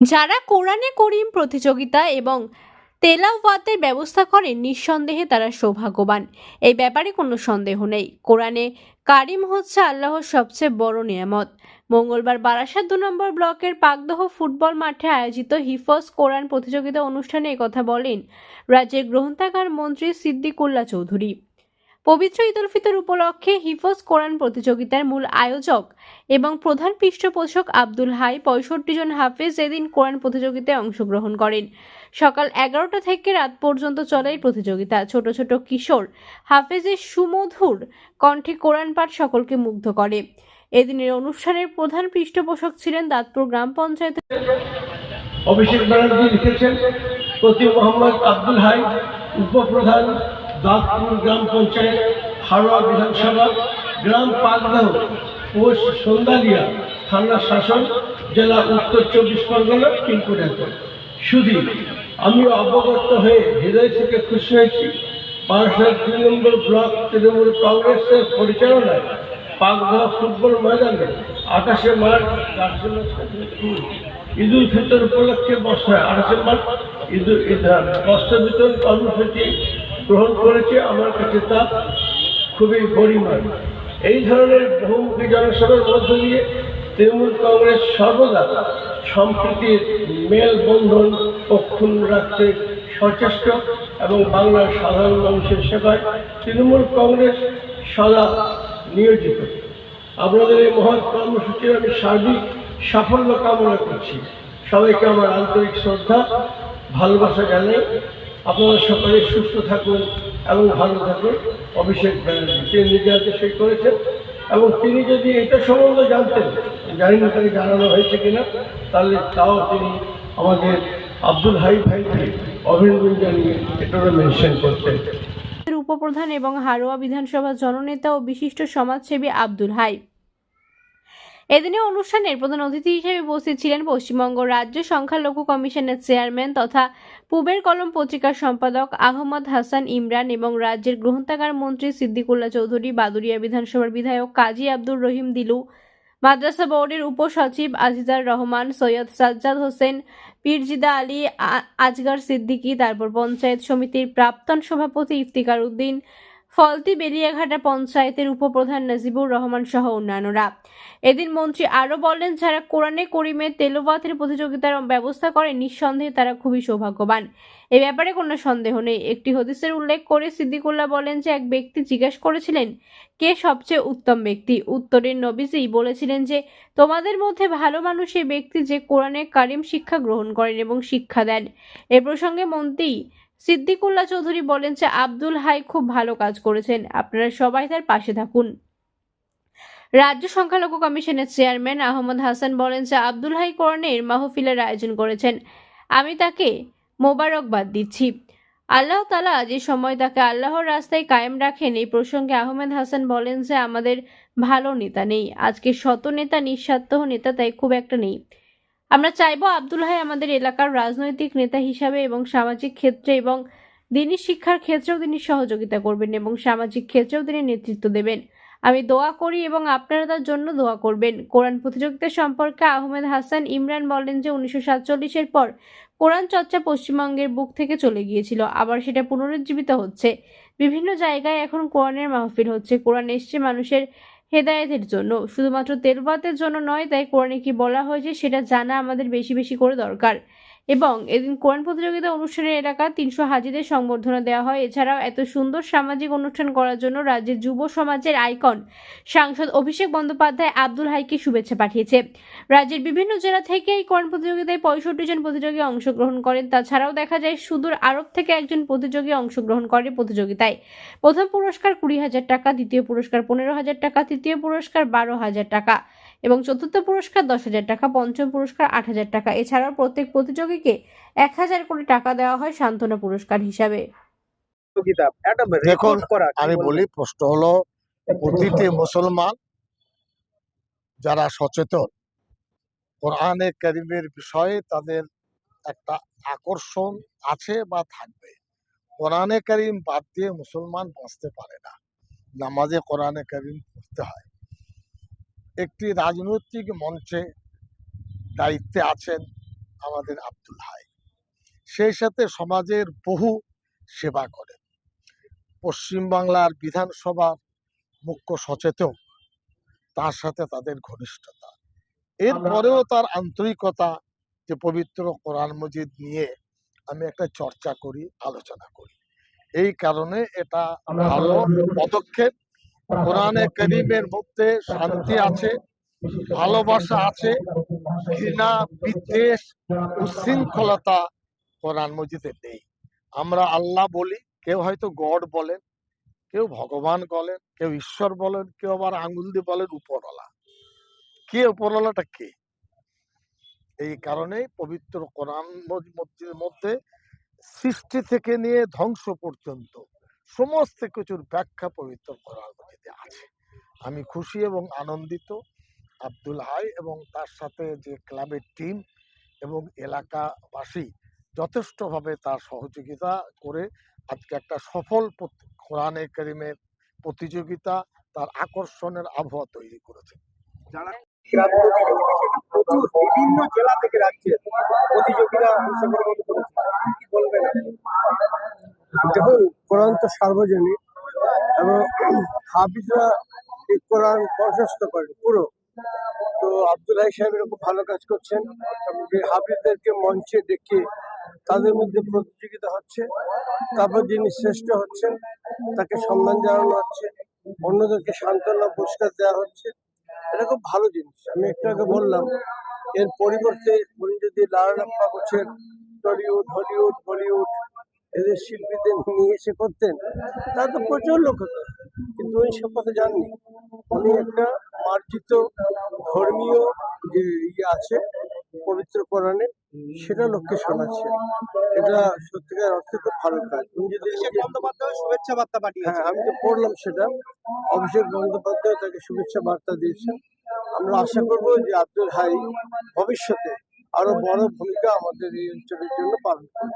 যারা কোরআনে করিম প্রতিযোগিতা এবং তেলাওয়াতের ব্যবস্থা করেন, নিঃসন্দেহে তারা সৌভাগ্যবান। এই ব্যাপারে কোনো সন্দেহ নেই। কোরআনে কারিম হচ্ছে আল্লাহর সবচেয়ে বড় নিয়ামত। মঙ্গলবার বারাসাত দু নম্বর ব্লকের পাকদহ ফুটবল মাঠে আয়োজিত হিফজ কোরআন প্রতিযোগিতা অনুষ্ঠানে একথা বলেন রাজ্যের গ্রন্থাগার মন্ত্রী সিদ্দিকুল্লা চৌধুরী। পবিত্র ঈদ উল ফিতর উপলক্ষে হিফজ কোরআন প্রতিযোগিতার মূল আয়োজক এবং প্রধান পৃষ্ঠপোষক আব্দুল হাই পঁয়ষট্টি জন হাফেজ এদিন কোরআন প্রতিযোগিতায় অংশগ্রহণ করেন। সকাল এগারোটা থেকে রাত পর্যন্ত চলে প্রতিযোগিতা। ছোট ছোট কিশোর, হাফেজের সুমধুর কণ্ঠে কোরআন পাঠ সকলকে মুগ্ধ করে। এদিনের অনুষ্ঠানের প্রধান পৃষ্ঠপোষক ছিলেন দাঁতপুর গ্রাম পঞ্চায়েত অভিষেক লিখেছেন মোহাম্মদ আব্দুল হাই, উপপ্রধান দাঁতপুর গ্রাম পঞ্চায়েত হারোয়া বিধানসভা গ্রাম পাকদাহ পোস্ট সন্দালিয়া থানা শাসন, জেলা উত্তর চব্বিশ পরগনা পিনকোড এত শুধু আমি অবগত হয়ে হৃদয় থেকে খুশি হয়েছি। বারাসাত দুই নম্বর ব্লক তৃণমূল কংগ্রেসের পরিচালনায় পাকদহ ফুটবল ময়দানে আকাশে কার্যকর ঈদ উল ফিতর উপলক্ষে বস্ত্র আঠাশে মার্চ ঈদ উল বস্ত্র বিতরণ কর্মসূচি গ্রহণ করেছে আমার কাছে তা খুবই পরিমাণ। এই ধরনের বহুমুখী জনসভার মধ্য দিয়ে তৃণমূল কংগ্রেস সর্বদা সম্প্রীতির মেলবন্ধন অক্ষুণ্ণ রাখতে সচেষ্ট এবং বাংলার সাধারণ মানুষের সেবায় তৃণমূল কংগ্রেস সদা নিয়োজিত। আপনাদের এই মহৎ কর্মসূচির আমি সার্বিক সাফল্য কামনা করছি। সবাইকে আমার আন্তরিক শ্রদ্ধা, ভালোবাসা জানাই। আপনারা সকলে সুস্থ থাকুন এবং ভালো থাকুন। অভিষেক ব্যানার্জি, তিনি নিজে হাতে করেছেন। এবং তিনি যদি এটা সম্বন্ধে জানতেন, জানি না তাকে জানানো হয়েছে কিনা, তাহলে তাও তিনি আমাদের আব্দুল হাই ভাইকে অভিনন্দন জানিয়ে এটাও মেনশন করতেন। উপপ্রধান এবং হারোয়া বিধানসভা জননেতা ও বিশিষ্ট সমাজসেবী আব্দুল হাই। এদিনে অনুষ্ঠানের প্রধান অতিথি হিসেবে উপস্থিত ছিলেন পশ্চিমবঙ্গ রাজ্য সংখ্যালঘু কমিশনের চেয়ারম্যান তথা পূবের কলম পত্রিকার সম্পাদক আহমদ হাসান ইমরান এবং রাজ্যের গ্রন্থাগার মন্ত্রী সিদ্দিকুল্লাহ চৌধুরী বাদুরিয়া বিধানসভার বিধায়ক কাজী আব্দুর রহিম দিলু, মাদ্রাসা বোর্ডের উপসচিব আজিজার রহমান, সৈয়দ সাজ্জাদ হোসেন, পীরজিদা আলী আজগর সিদ্দিকী, তারপর পঞ্চায়েত সমিতির প্রাক্তন সভাপতি ইফতিকার উদ্দিন ফলতি বেলিয়াঘাটা পঞ্চায়েতের উপপ্রধান নাজিবুর রহমান সহ অন্যান্যরা। এদিন মন্ত্রী আরও বলেন, যারা কোরআনে করিমে তেলোবাতের প্রতিযোগিতার ব্যবস্থা করে, নিঃসন্দেহে তারা খুবই সৌভাগ্যবান। এ ব্যাপারে কোনো সন্দেহ নেই। একটি হদিসের উল্লেখ করে সিদ্দিকুল্লাহ বলেন যে, এক ব্যক্তি জিজ্ঞেস করেছিলেন, কে সবচেয়ে উত্তম ব্যক্তি? উত্তরের নবীজি বলেছিলেন যে, তোমাদের মধ্যে ভালো মানুষ এই ব্যক্তি যে কোরআনে কারিম শিক্ষা গ্রহণ করেন এবং শিক্ষা দেন। এ প্রসঙ্গে মন্ত্রী সিদ্দিকুল্লাহ চৌধুরী বলেন যে আব্দুল হাই খুব ভালো কাজ করেছেন। আপনারা সবাই তার পাশে থাকুন। রাজ্য সংখ্যালঘু কমিশনের চেয়ারম্যান আহমদ হাসান বলেন যে আব্দুল হাই কর্ণের মাহফিলের আয়োজন করেছেন। আমি তাকে মোবারকবাদ দিচ্ছি। আল্লাহ তালা যে সময় তাকে আল্লাহর রাস্তায় কায়েম রাখেন, এই প্রসঙ্গে আহমেদ হাসান বলেন যে আমাদের ভালো নেতা নেই। আজকে শত নেতা, নিঃস্বার্থ নেতা, তাই খুব একটা নেই। আমরা চাইব আব্দুল হাই আমাদের এলাকার রাজনৈতিক নেতা হিসাবে এবং সামাজিক ক্ষেত্রে এবং দিনী শিক্ষার ক্ষেত্রেও তিনি সহযোগিতা করবেন এবং সামাজিক ক্ষেত্রেও তিনি নেতৃত্ব দেবেন। আমি দোয়া করি এবং আপনারা তার জন্য দোয়া করবেন। কোরআন প্রতিযোগিতা সম্পর্কে আহমেদ হাসান ইমরান বলেন যে উনিশশো সাতচল্লিশের পর কোরআন চর্চা পশ্চিমবঙ্গের বুক থেকে চলে গিয়েছিল, আবার সেটা পুনরুজ্জীবিত হচ্ছে। বিভিন্ন জায়গায় এখন কোরআনের মাহফিল হচ্ছে। কোরআন এসছে মানুষের হেদায়েতের জন্য। শুধুমাত্র তেলবাতের জন্য নয়, তাই কোরআনে কি বলা হয়েছে সেটা জানা আমাদের বেশি বেশি করে দরকার। এবং এদিন কোরআন প্রতিযোগিতা অনুষ্ঠানের এলাকা তিনশো হাজিদের সংবর্ধনা দেওয়া হয়। এছাড়াও এত সুন্দর সামাজিক অনুষ্ঠান করার জন্য রাজ্যের যুব সমাজের আইকন সাংসদ অভিষেক বন্দ্যোপাধ্যায় আব্দুল হাইকে শুভেচ্ছা পাঠিয়েছে। রাজ্যের বিভিন্ন জেলা থেকে এই কোরআন প্রতিযোগিতায় পঁয়ষট্টি জন প্রতিযোগী অংশগ্রহণ করেন। তাছাড়াও দেখা যায় সুদূর আরব থেকে একজন প্রতিযোগী অংশগ্রহণ করে প্রতিযোগিতায়। প্রথম পুরস্কার কুড়ি হাজার টাকা, দ্বিতীয় পুরস্কার পনেরো হাজার টাকা, তৃতীয় পুরস্কার বারো হাজার টাকা। এবং চতুর্থ পুরস্কার দশ হাজার টাকা পঞ্চম পুরস্কার আট হাজার টাকা। এছাড়াও প্রত্যেক প্রতিযোগীকে এক হাজার করে টাকা দেওয়া হয় সান্ত্বনা পুরস্কার হিসাবে। দেখুন, আমি বলি প্রশ্ন হলো প্রতিটি মুসলমান যারা সচেতন কোরআনে করিমের বিষয়ে তাদের একটা আকর্ষণ আছে বা থাকবে। কোরআনে করিম বাদ দিয়ে মুসলমান বাঁচতে পারে না। নামাজে কোরআনে করিম পড়তে হয়। একটি রাজনৈতিক মঞ্চে দায়িত্বে আছেন আমাদের আব্দুল হাই। সেই সাথে সমাজের বহু সেবা করেন। পশ্চিমবাংলার বিধানসভার মুখ্য সচেতক তার সাথে তাদের ঘনিষ্ঠতা। এরপরেও তার আন্তরিকতা যে পবিত্র কোরআন মজিদ নিয়ে আমি একটা চর্চা করি আলোচনা করি। এই কারণে এটা ভালো পদক্ষেপ কোরআনে করিমের মধ্যে শান্তি আছে, ভালোবাসা আছে, ঘৃণা, বিদ্বেষ, উশৃঙ্খলতা কোরআন মজিদে নেই। আমরা আল্লাহ বলি, কেউ হয়তো গড বলেন, কেউ ভগবান বলেন, কেউ ঈশ্বর বলেন, কেউ আবার আঙ্গুল দিয়ে বলেন উপরওয়ালা। কে উপরওয়ালাটা কে? এই কারণে পবিত্র কোরআন মসজিদের মধ্যে সৃষ্টি থেকে নিয়ে ধ্বংস পর্যন্ত সমস্ত কিছুর ব্যাখ্যা পবিত্র কোরআন মসজিদে আছে। আমি খুশি এবং আনন্দিত। আব্দুল হাই এবং তার সাথে যে ক্লাবের টিম এবং এলাকাবাসী যথেষ্টভাবে তার সহযোগিতা করে আজকে একটা সফল কোরআনে করিমের প্রতিযোগিতা তার আকর্ষণের আবহাওয়া তৈরি করেছে। যারা বিভিন্ন জেলা থেকে রাজ্যের প্রতিযোগীরা কোরআন তো সার্বজনীন এবং হাফিজরা এই কোরআন কণ্ঠস্থ করেন, পুরো। তো আব্দুল হাই সাহেবের খুব ভালো কাজ করছেন এই হাফিজদেরকে মঞ্চে ডেকে তাদের মধ্যে প্রতিযোগিতা হচ্ছে। তারপর যিনি শ্রেষ্ঠ হচ্ছেন, তাকে সম্মান জানানো হচ্ছে, অন্যদেরকে সান্ত্বনা পুরস্কার দেওয়া হচ্ছে। এটা খুব ভালো জিনিস। আমি একটু আগে বললাম, এর পরিবর্তে উনি যদি লালাপ্পা করছেন টলিউড, হলিউড, বলিউড এদের শিল্পীদের নিয়ে এসে করতেন তা তো প্রচুর লোক হতো। কিন্তু উনি সব কথা যাননি উনি একটা মার্জিত ধর্মীয় যে ইয়ে আছে পবিত্র কোরআনে সেটা লোককে শোনাচ্ছে। এটা সত্যিকার অর্থে খুব ভালো কাজ। উনি যদি শুভেচ্ছা বার্তা পাঠিয়ে হ্যাঁ আমি তো পড়লাম সেটা। অভিষেক বন্দ্যোপাধ্যায় তাকে শুভেচ্ছা বার্তা দিয়েছেন। আমরা আশা করব যে আব্দুল হাই ভবিষ্যতে আরও বড় ভূমিকা আমাদের এই অঞ্চলের জন্য পালন করবে।